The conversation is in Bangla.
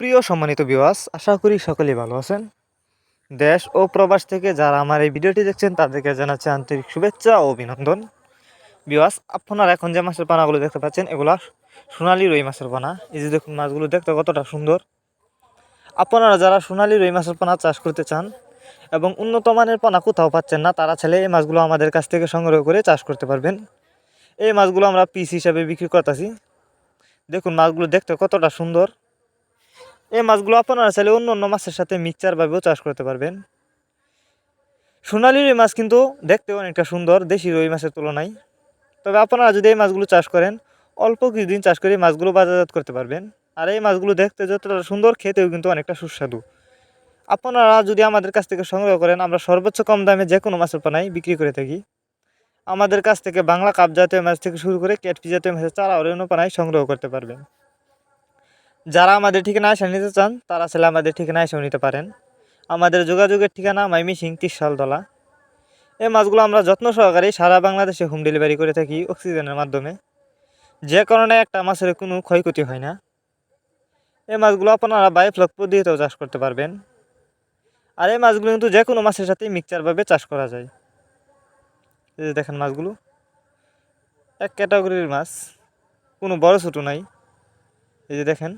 প্রিয় সম্মানিত বিওয়াস আশা করি সকলেই ভালো আছেন। দেশ ও প্রবাস থেকে যারা আমার এই ভিডিওটি দেখছেন, তাদেরকে জানাচ্ছি আন্তরিক শুভেচ্ছা ও অভিনন্দন। বিওয়াস আপনারা এখন যে মাছের পানাগুলো দেখতে পাচ্ছেন, এগুলা সোনালি রুই মাছের পানা। এই যে দেখুন মাছগুলো দেখতে কতটা সুন্দর। আপনারা যারা সোনালি রুই মাছের পানা চাষ করতে চান এবং উন্নত মানের পানা কোথাও পাচ্ছেন না, তারা ছেলে এই মাছগুলো আমাদের কাছ থেকে সংগ্রহ করে চাষ করতে পারবেন। এই মাছগুলো আমরা পিস হিসাবে বিক্রি করতেছি। দেখুন মাছগুলো দেখতে কতটা সুন্দর। এই মাছগুলো আপনারা চাইলে অন্য অন্য মাছের সাথে মিক্সচারভাবেও চাষ করতে পারবেন। সোনালি রুই মাছ কিন্তু দেখতে অনেকটা সুন্দর, দেশি রুই মাছের তুলনায়। তবে আপনারা যদি এই মাছগুলো চাষ করেন, অল্প কিছুদিন চাষ করে মাছগুলো বাজারজাত করতে পারবেন। আর এই মাছগুলো দেখতে যতটা সুন্দর, খেতেও কিন্তু অনেকটা সুস্বাদু। আপনারা যদি আমাদের কাছ থেকে সংগ্রহ করেন, আমরা সর্বোচ্চ কম দামে যে কোনো মাছের পানাই বিক্রি করে থাকি। আমাদের কাছ থেকে বাংলা কাপ জাতীয় মাছ থেকে শুরু করে ক্যাটফি জাতীয় মাছের চারা অরণ্য পানাই সংগ্রহ করতে পারবেন। যারা আমাদের ঠিকানা এসে নিতে চান, তারা আসলে আমাদের ঠিকানা এসেও নিতে পারেন। আমাদের যোগাযোগের ঠিকানা মাইমিসিং তিরশালতলা এই মাছগুলো আমরা যত্ন সহকারে সারা বাংলাদেশে হোম ডেলিভারি করে থাকি অক্সিজেনের মাধ্যমে। যে কারণে একটা মাছের কোনো ক্ষয়ক্ষতি হয় না। এই মাছগুলো আপনারা বায়োফ্লক পদ্ধতিতেও চাষ করতে পারবেন। আর এই মাছগুলো কিন্তু যে কোনো মাছের সাথেই মিক্সচারভাবে চাষ করা যায়। এই যে দেখেন মাছগুলো। এক ক্যাটাগরির মাছ। কোনো বড় ছোটো নাই। এই যে দেখেন।